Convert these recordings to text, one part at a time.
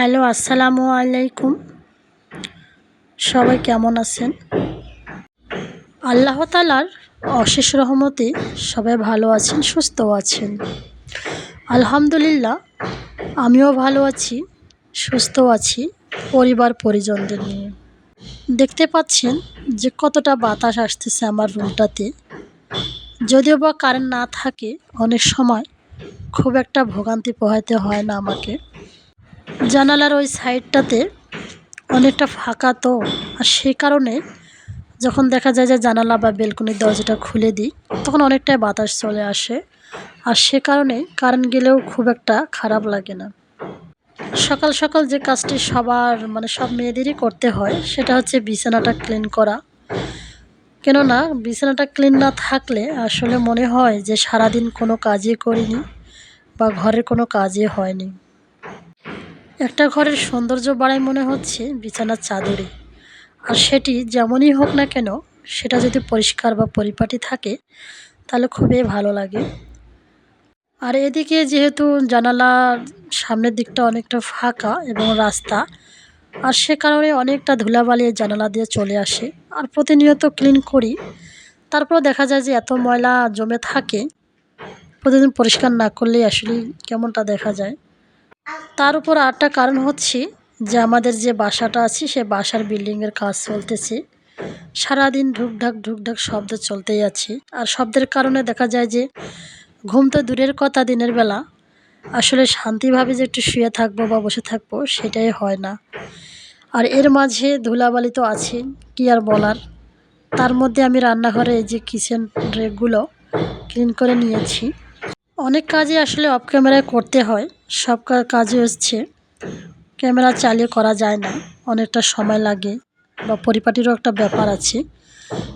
Hello, আসসালামু আলাইকুম। সবাই কেমন আছেন? আল্লাহ তালার অশেষ রহমতে সবাই ভালো আছেন সুস্থ আছেন। আলহামদুলিল্লাহ, আমিও ভালো আছি সুস্থ আছি পরিবার পরিজনদের নিয়ে। দেখতে পাচ্ছেন যে কতটা বাতাস আসতেছে আমার রুমটাতে। যদিও বা কারেন্ট না থাকে, অনেক সময় খুব একটা ভোগান্তি পোহাইতে হয় না আমাকে। জানালার ওই সাইডটাতে অনেকটা ফাঁকা তো, আর সেই কারণে যখন দেখা যায় যে জানালা বা বেলকনির দরজাটা খুলে দিই, তখন অনেকটাই বাতাস চলে আসে, আর সে কারণে কারেন্ট গেলেও খুব একটা খারাপ লাগে না। সকাল সকাল যে কাজটি সবার মানে সব মেয়েদেরই করতে হয়, সেটা হচ্ছে বিছানাটা ক্লিন করা। কেননা বিছানাটা ক্লিন না থাকলে আসলে মনে হয় যে সারাদিন কোনো কাজই করিনি বা ঘরের কোনো কাজই হয়নি। একটা ঘরের সৌন্দর্য বাড়ায় মনে হচ্ছে বিছানার চাদরে। আর সেটি যেমনই হোক না কেন, সেটা যদি পরিষ্কার বা পরিপাটি থাকে, তাহলে খুবই ভালো লাগে। আর এদিকে যেহেতু জানালার সামনের দিকটা অনেকটা ফাঁকা এবং রাস্তা, আর সে কারণে অনেকটা ধুলাবালি জানালা দিয়ে চলে আসে। আর প্রতিনিয়ত ক্লিন করি তারপর দেখা যায় যে এত ময়লা জমে থাকে, প্রতিদিন পরিষ্কার না করলেই আসলে কেমনটা দেখা যায়। তার উপর আরেকটা কারণ হচ্ছে যে আমাদের যে বাসাটা আছে, সে বাসার বিল্ডিংয়ের কাজ চলতেছে। সারাদিন ঢুকঢাক ঢুকঢাক শব্দ চলতেই আছে। আর শব্দের কারণে দেখা যায় যে ঘুম তো দূরের কথা দিনের বেলা। আসলে শান্তিভাবে যে একটু শুয়ে থাকব বা বসে থাকব সেটাই হয় না। আর এর মাঝে ধুলাবালি তো আছে, কি আর বলার? তার মধ্যে আমি রান্নাঘরে এই যে কিচেন রেকগুলো ক্লিন করে নিয়েছি। অনেক কাজই আসলে অফ ক্যামেরায় করতে হয়। সব কাজই হচ্ছে। ক্যামেরা চালিয়ে করা যায় না। অনেকটা সময় লাগে বা পরিপাটিরও একটা ব্যাপার আছে।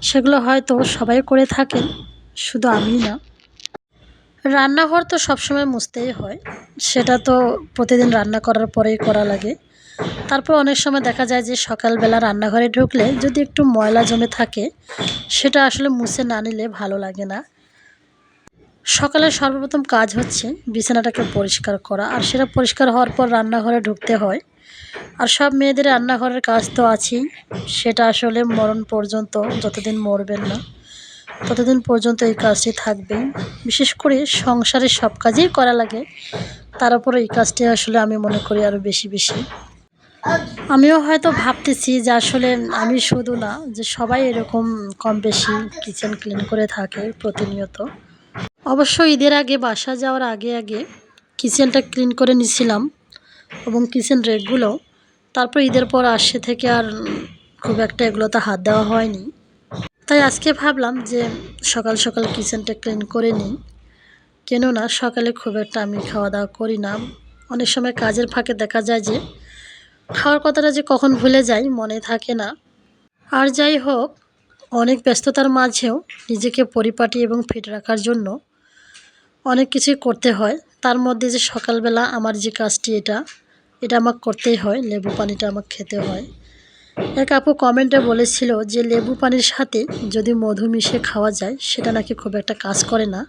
সেগুলো হয়তো সবাই করে থাকেন শুধু আমি না। রান্নাঘর তো সবসময় মুছতেই হয়। সেটা তো প্রতিদিন রান্না করার পরেই করা লাগে। তারপর অনেক সময় দেখা যায় যে সকালবেলা রান্নাঘরে ঢুকলে যদি একটু ময়লা জমে থাকে, সেটা আসলে মুছে না নিলে ভালো লাগে না। সকালে সর্বপ্রথম কাজ হচ্ছে বিছানাটাকে পরিষ্কার করা, আর সেটা পরিষ্কার হওয়ার পর রান্নাঘরে ঢুকতে হয়। আর সব মেয়েদের রান্নাঘরের কাজ তো আছেই, সেটা আসলে মরণ পর্যন্ত যতদিন মরবেন না, ততদিন পর্যন্ত এই কাজটি থাকবে বিশেষ করে সংসারের সব কাজেই করা লাগে, তার উপরে এই কাজটি আসলে আমি মনে করি আরও বেশি বেশি। আমিও হয়তো ভাবতেছি যে আসলে আমি শুধু না, যে সবাই এরকম কম বেশি কিচেন ক্লিন করে থাকে প্রতিনিয়ত। অবশ্য ঈদের আগে, বাসা যাওয়ার আগে আগে কিচেনটা ক্লিন করে নিছিলাম এবং কিচেন রেকগুলো তারপর ঈদের পর আসে থেকে আর খুব একটা এগুলোতে হাত দেওয়া হয়নি। তাই আজকে ভাবলাম যে সকাল সকাল কিচেনটা ক্লিন করে নিই। কেননা সকালে খুব একটা আমি খাওয়া দাওয়া করি না। অনেক সময় কাজের ফাঁকে দেখা যায় যে খাওয়ার কথাটা যে কখন ভুলে যাই, মনে থাকে না। আর যাই হোক, অনেক ব্যস্ততার মাঝেও নিজেকে পরিপাটি এবং ফিট রাখার জন্য অনেক কিছুই করতে হয়। তার মধ্যে যে সকালবেলা আমার যে কাজটি এটা এটা আমাকে করতেই হয়, লেবু পানিটা আমাকে খেতে হয়। এক আপু কমেন্টে বলেছিল যে, লেবু পানির সাথে যদি মধু মিশিয়ে খাওয়া যায়, সেটা নাকি খুব একটা কাজ করে না।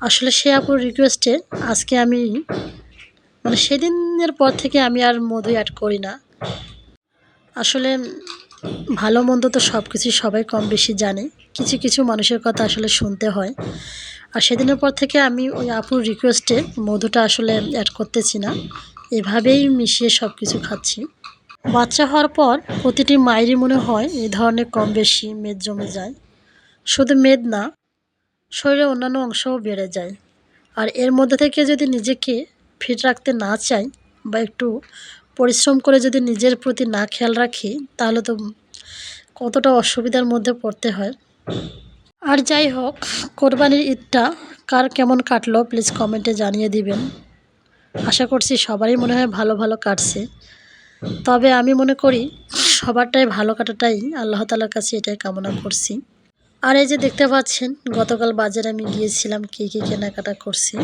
আসলে সে আপুর রিকোয়েস্টে আজকে আমি মানে সেদিনের পর থেকে আমি আর মধু অ্যাড করি না। আসলে ভালো মন্দ তো সব কিছুই সবাই কম বেশি জানে। কিছু কিছু মানুষের কথা আসলে শুনতে হয়। আর সেদিনের পর থেকে আমি ওই আপুর রিকোয়েস্টে মধুটা আসলে অ্যাড করতেছি না। এভাবেই মিশিয়ে সব কিছু খাচ্ছি। বাচ্চা হওয়ার পর প্রতিটি মায়েরই মনে হয় এই ধরনের কম বেশি মেদ জমে যায়। শুধু মেদ না শরীরে অন্যান্য অংশও বেড়ে যায়। আর এর মধ্যে থেকে যদি নিজেকে ফিট রাখতে না চাই বা একটু পরিশ্রম করে যদি নিজের প্রতি না খেয়াল রাখি, তাহলে তো কতটা অসুবিধার মধ্যে পড়তে হয়। আর যাই হোক, কোরবানির ঈদটা কার কেমন কাটলো প্লিজ কমেন্টে জানিয়ে দিবেন। আশা করছি সবারই মনে হয় ভালো ভালো কাটছে। তবে আমি মনে করি সবারটাই ভালো কাটাটাই আল্লাহ তালার কাছে এটাই কামনা করছি। আর এই যে দেখতে পাচ্ছেন, গতকাল বাজারে আমি গিয়েছিলাম কী কী কেনাকাটা করছি,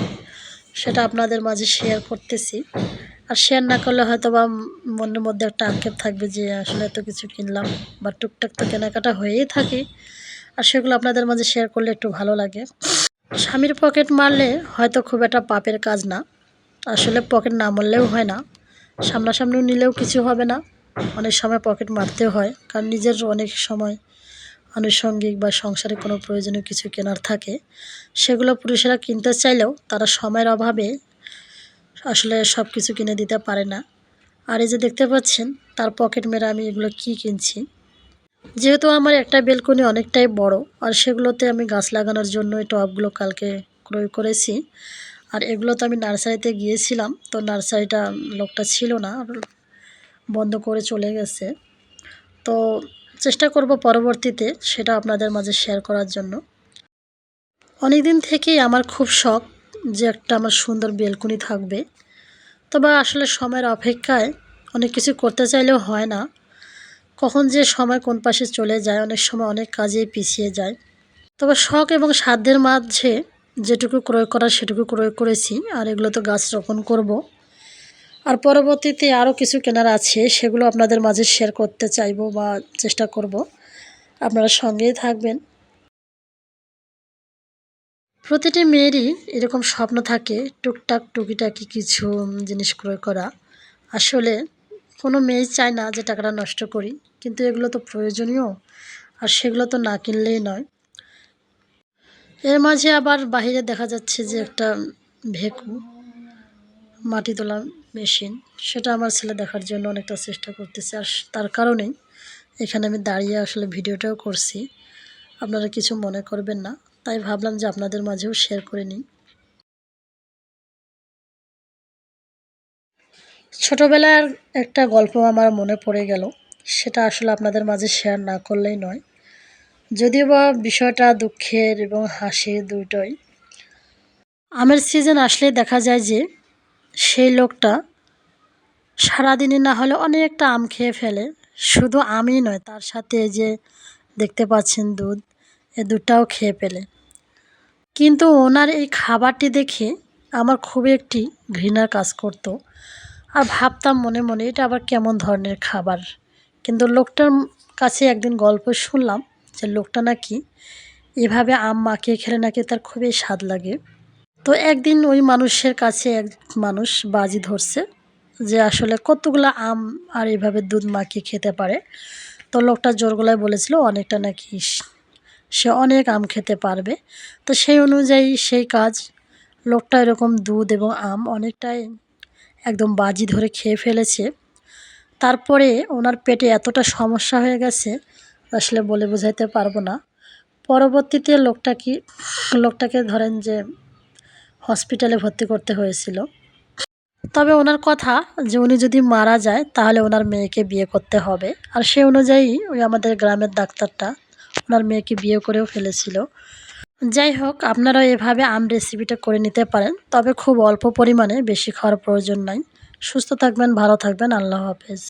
সেটা আপনাদের মাঝে শেয়ার করতেছি। আর শেয়ার না করলে হয়তো বা মনের মধ্যে একটা আক্ষেপ থাকবে যে আসলে এত কিছু কিনলাম, বা টুকটাক তো কেনাকাটা হয়েই থাকে। আর সেগুলো আপনাদের মাঝে শেয়ার করলে একটু ভালো লাগে। স্বামীর পকেট মারলে হয়তো খুব একটা পাপের কাজ না। আসলে পকেট না মারলেও হয় না। সামনাসামনি নিলেও কিছু হবে না। অনেক সময় পকেট মারতেও হয়। কারণ নিজের অনেক সময় আনুষঙ্গিক বা সংসারে কোনো প্রয়োজনীয় কিছু কেনার থাকে। সেগুলো পুরুষেরা কিনতে চাইলেও তারা সময়ের অভাবে আসলে সব কিছু কিনে দিতে পারে না। আর এই যে দেখতে পাচ্ছেন, তার পকেট মেরে আমি এগুলো কি কিনছি? যেহেতু আমার একটা বেলকনি অনেকটাই বড়, আর সেগুলোতে আমি গাছ লাগানোর জন্য এই টবগুলো কালকে ক্রয় করেছি। আর এগুলো তো আমি নার্সারিতে গিয়েছিলাম, তো নার্সারিটা লোকটা ছিল না বন্ধ করে চলে গেছে। তো চেষ্টা করব পরবর্তীতে সেটা আপনাদের মাঝে শেয়ার করার জন্য। অনেক দিন থেকেই আমার খুব শখ যে একটা আমার সুন্দর বেলকুনি থাকবে। তবে আসলে সময়ের অপেক্ষায় অনেক কিছু করতে চাইলেও হয় না। কখন যে সময় কোন পাশে চলে যায়, অনেক সময় অনেক কাজেই পিছিয়ে যায়। তবে শখ এবং সাধ্যের মাঝে যেটুকু ক্রয় করার সেটুকু ক্রয় করেছি, আর এগুলো তো গাছ রোপণ করব। আর পরবর্তীতে আরও কিছু কেনার আছে, সেগুলো আপনাদের মাঝে শেয়ার করতে চাইব বা চেষ্টা করব। আপনারা সঙ্গেই থাকবেন। প্রতিটি মেয়েরই এরকম স্বপ্ন থাকে, টুকটাক, টুকিটাকি কিছু জিনিস ক্রয় করা। আসলে কোনো মেয়ে চায় না যে টাকাটা নষ্ট করি, কিন্তু এগুলো তো প্রয়োজনীয় আর সেগুলো তো না কিনলেই নয়। এর মাঝে আবার বাহিরে দেখা যাচ্ছে যে একটা ভেকু, মাটি তোলা মেশিন, সেটা আমার ছেলে দেখার জন্য অনেকটা চেষ্টা করতেছে আর তার কারণেই এখানে আমি দাঁড়িয়ে আসলে ভিডিওটাও করছি। আপনারা কিছু মনে করবেন না, তাই ভাবলাম যে আপনাদের মাঝেও শেয়ার করে নিই। ছোটোবেলার একটা গল্প আমার মনে পড়ে গেল। সেটা আসলে আপনাদের মাঝে শেয়ার না করলেই নয়। যদিও বা বিষয়টা দুঃখের এবং হাসির দুটোই আমের সিজন আসলেই দেখা যায় যে, সেই লোকটা সারাদিনে না হলে অনেকটা আম খেয়ে ফেলে। শুধু আমই নয়, তার সাথে যে দেখতে পাচ্ছেন দুধ, এ দুধটাও খেয়ে ফেলে। কিন্তু ওনার এই খাবারটি দেখে আমার খুবই একটি ঘৃণার কাজ করতো। আর ভাবতাম মনে মনে এটা আবার কেমন ধরনের খাবার। কিন্তু লোকটার কাছে একদিন গল্প শুনলাম যে লোকটা নাকি এভাবে আম মাখিয়ে খেলে নাকি তার খুবই স্বাদ লাগে। তো একদিন ওই মানুষের কাছে এক মানুষ বাজি ধরছে যে আসলে কতগুলো আম আর এভাবে দুধ মাখিয়ে খেতে পারে। তো লোকটা জোর গলায় বলেছিল, অনেকটা নাকি সে অনেক আম খেতে পারবে। তো সেই অনুযায়ী সেই কাজ, লোকটা এরকম দুধ এবং আম অনেকটাই একদম বাজি ধরে খেয়ে ফেলেছে। তারপরে ওনার পেটে এতটা সমস্যা হয়ে গেছে, আসলে বলে বোঝাইতে পারব না। পরবর্তীতে লোকটা কি, লোকটাকে ধরেন যে হসপিটালে ভর্তি করতে হয়েছিল। তবে ওনার কথা যে উনি যদি মারা যায়, তাহলে ওনার মেয়েকে বিয়ে করতে হবে। আর সে অনুযায়ী ওই আমাদের গ্রামের ডাক্তারটা ওনার মেয়েকে বিয়ে করেও ফেলেছিল। যাই হোক আপনারা এভাবে আম রেসিপিটা করে নিতে পারেন, তবে খুব অল্প পরিমাণে, বেশি খাওয়ার প্রয়োজন নাই। সুস্থ থাকবেন, ভালো থাকবেন, আল্লাহ হাফেজ।